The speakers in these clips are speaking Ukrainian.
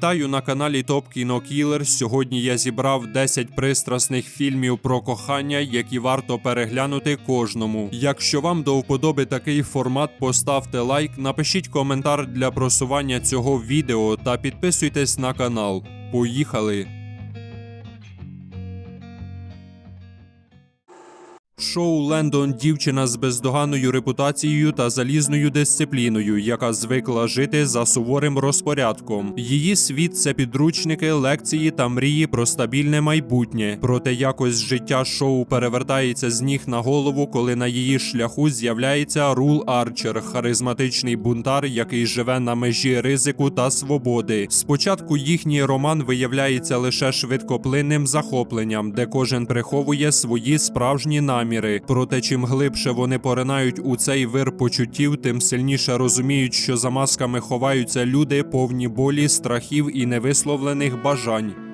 Вітаю на каналі Топ Кіно Кілер. Сьогодні я зібрав 10 пристрасних фільмів про кохання, які варто переглянути кожному. Якщо вам до вподоби такий формат, поставте лайк, напишіть коментар для просування цього відео та підписуйтесь на канал. Поїхали! Шоу Лендон дівчина з бездоганною репутацією та залізною дисципліною, яка звикла жити за суворим розпорядком. Її світ це підручники, лекції та мрії про стабільне майбутнє. Проте якось життя шоу перевертається з ніг на голову, коли на її шляху з'являється Рул Арчер, харизматичний бунтар, який живе на межі ризику та свободи. Спочатку їхній роман виявляється лише швидкоплинним захопленням, де кожен приховує свої справжні наміри. Проте, чим глибше вони поринають у цей вир почуттів, тим сильніше розуміють, що за масками ховаються люди, повні болі, страхів і невисловлених бажань.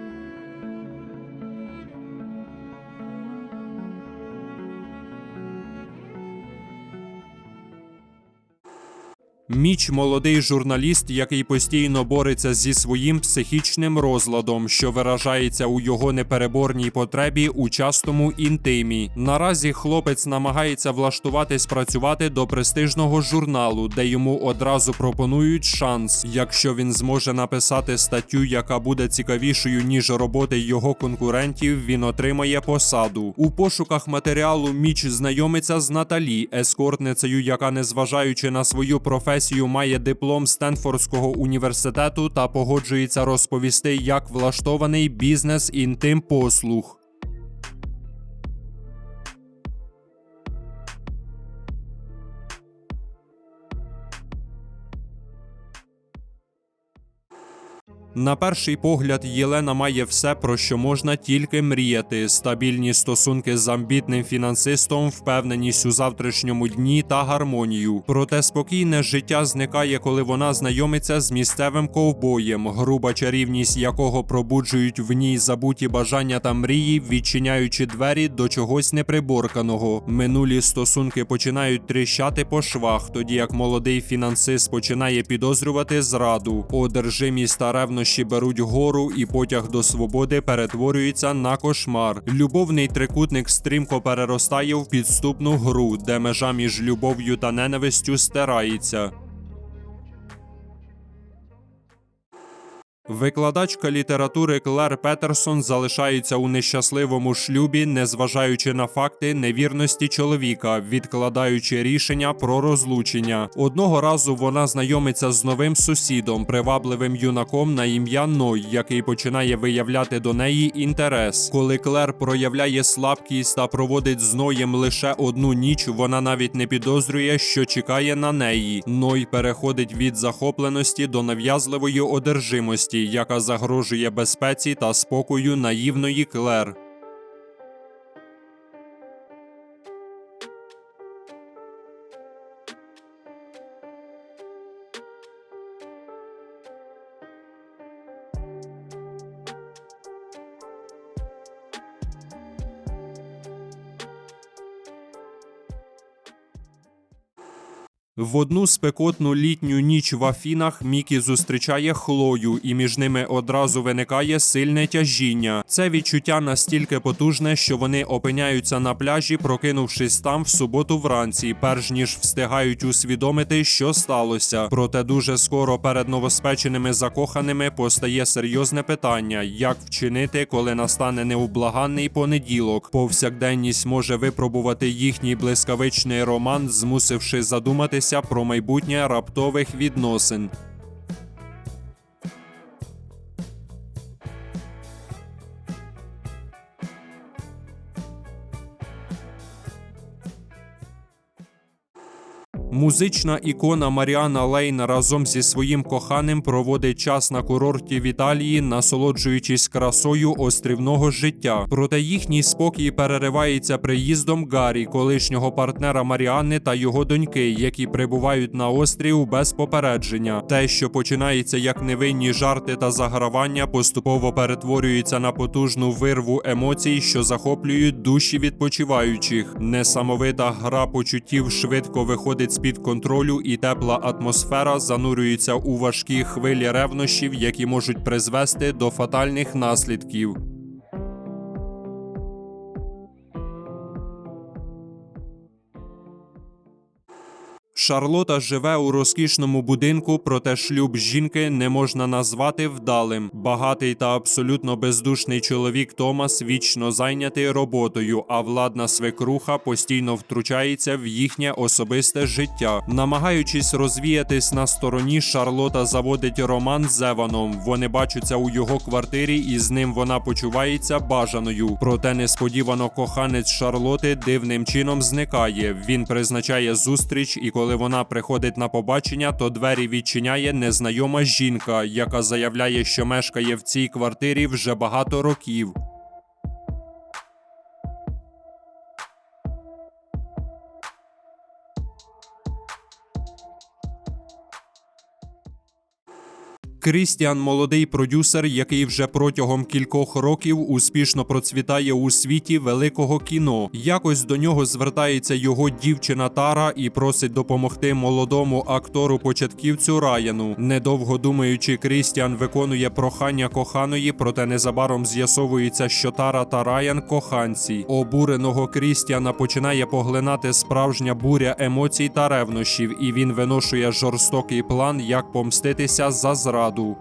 Міч молодий журналіст, який постійно бореться зі своїм психічним розладом, що виражається у його непереборній потребі у частому інтимі. Наразі хлопець намагається влаштуватись працювати до престижного журналу, де йому одразу пропонують шанс, якщо він зможе написати статтю, яка буде цікавішою ніж роботи його конкурентів. Він отримає посаду. У пошуках матеріалу Міч знайомиться з Наталі, ескортницею, яка, незважаючи на свою професію, має диплом Стенфордського університету та погоджується розповісти, як влаштований бізнес інтим послуг. На перший погляд, Єлена має все, про що можна тільки мріяти: стабільні стосунки з амбітним фінансистом, впевненість у завтрашньому дні та гармонію. Проте спокійне життя зникає, коли вона знайомиться з місцевим ковбоєм, груба чарівність якого пробуджують в ній забуті бажання та мрії, відчиняючи двері до чогось неприборканого. Минулі стосунки починають тріщати по швах, тоді як молодий фінансист починає підозрювати зраду. Одержимість та ревнощі беруть гору, і потяг до свободи перетворюється на кошмар. Любовний трикутник стрімко переростає в підступну гру, де межа між любов'ю та ненавистю стирається. Викладачка літератури Клер Петерсон залишається у нещасливому шлюбі, незважаючи на факти невірності чоловіка, відкладаючи рішення про розлучення. Одного разу вона знайомиться з новим сусідом, привабливим юнаком на ім'я Ной, який починає виявляти до неї інтерес. Коли Клер проявляє слабкість та проводить з Ноєм лише одну ніч, вона навіть не підозрює, що чекає на неї. Ной переходить від захопленості до нав'язливої одержимості яка загрожує безпеці та спокою наївної Клер. В одну спекотну літню ніч в Афінах Мікі зустрічає Хлою, і між ними одразу виникає сильне тяжіння. Це відчуття настільки потужне, що вони опиняються на пляжі, прокинувшись там в суботу вранці, перш ніж встигають усвідомити, що сталося. Проте дуже скоро перед новоспеченими закоханими постає серйозне питання: як вчинити, коли настане неублаганний понеділок. Повсякденність може випробувати їхній блискавичний роман, змусивши задуматися про майбутнє раптових відносин. Музична ікона Маріана Лейн разом зі своїм коханим проводить час на курорті в Італії, насолоджуючись красою острівного життя. Проте їхній спокій переривається приїздом Гаррі, колишнього партнера Маріанни та його доньки, які прибувають на острів без попередження. Те, що починається як невинні жарти та загравання, поступово перетворюється на потужну вирву емоцій, що захоплюють душі відпочиваючих. Несамовита гра почуттів швидко виходить з з-під контролю і тепла атмосфера занурюються у важкі хвилі ревнощів, які можуть призвести до фатальних наслідків. Шарлота живе у розкішному будинку, проте шлюб жінки не можна назвати вдалим. Багатий та абсолютно бездушний чоловік Томас вічно зайнятий роботою, а владна свекруха постійно втручається в їхнє особисте життя. Намагаючись розвіятись на стороні, Шарлота заводить роман з Еваном. Вони бачаться у його квартирі, і з ним вона почувається бажаною. Проте несподівано коханець Шарлоти дивним чином зникає. Він призначає зустріч, і коли вона приходить на побачення, то двері відчиняє незнайома жінка, яка заявляє, що мешкає в цій квартирі вже багато років. Крістіан молодий продюсер, який вже протягом кількох років успішно процвітає у світі великого кіно. Якось до нього звертається його дівчина Тара і просить допомогти молодому актору початківцю Раяну. Недовго думаючи, Крістіан виконує прохання коханої, проте незабаром з'ясовується, що Тара та Раян коханці. Обуреного Крістіана починає поглинати справжня буря емоцій та ревнощів, і він виношує жорстокий план, як помститися за зраду. do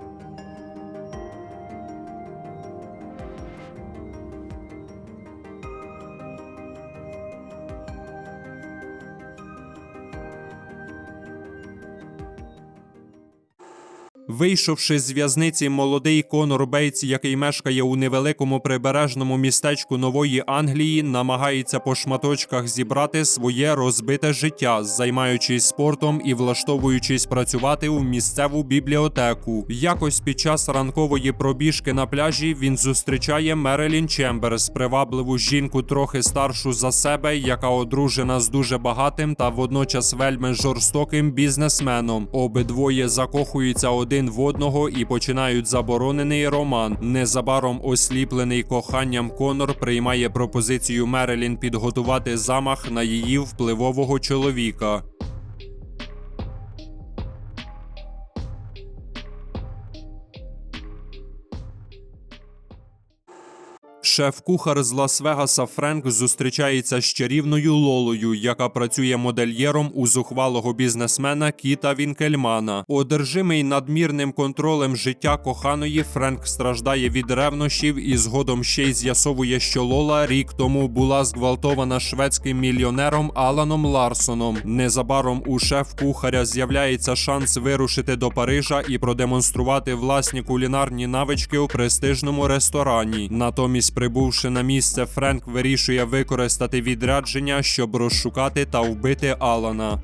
Вийшовши з в'язниці, молодий Конор Бейтс, який мешкає у невеликому прибережному містечку Нової Англії, намагається по шматочках зібрати своє розбите життя, займаючись спортом і влаштовуючись працювати у місцеву бібліотеку. Якось під час ранкової пробіжки на пляжі він зустрічає Мерелін Чемберс, привабливу жінку трохи старшу за себе, яка одружена з дуже багатим та водночас вельми жорстоким бізнесменом. Обидвоє закохуються один в одного і починають заборонений роман. Незабаром осліплений коханням Конор приймає пропозицію Мерелін підготувати замах на її впливового чоловіка. Шеф-кухар з Лас-Вегаса Френк зустрічається з чарівною Лолою, яка працює модельєром у зухвалого бізнесмена Кіта Вінкельмана. Одержимий надмірним контролем життя коханої, Френк страждає від ревнощів і згодом ще й з'ясовує, що Лола рік тому була зґвалтована шведським мільйонером Аланом Ларсоном. Незабаром у шеф-кухаря з'являється шанс вирушити до Парижа і продемонструвати власні кулінарні навички у престижному ресторані. Натомість Прибувши на місце, Френк вирішує використати відрядження, щоб розшукати та вбити Алана.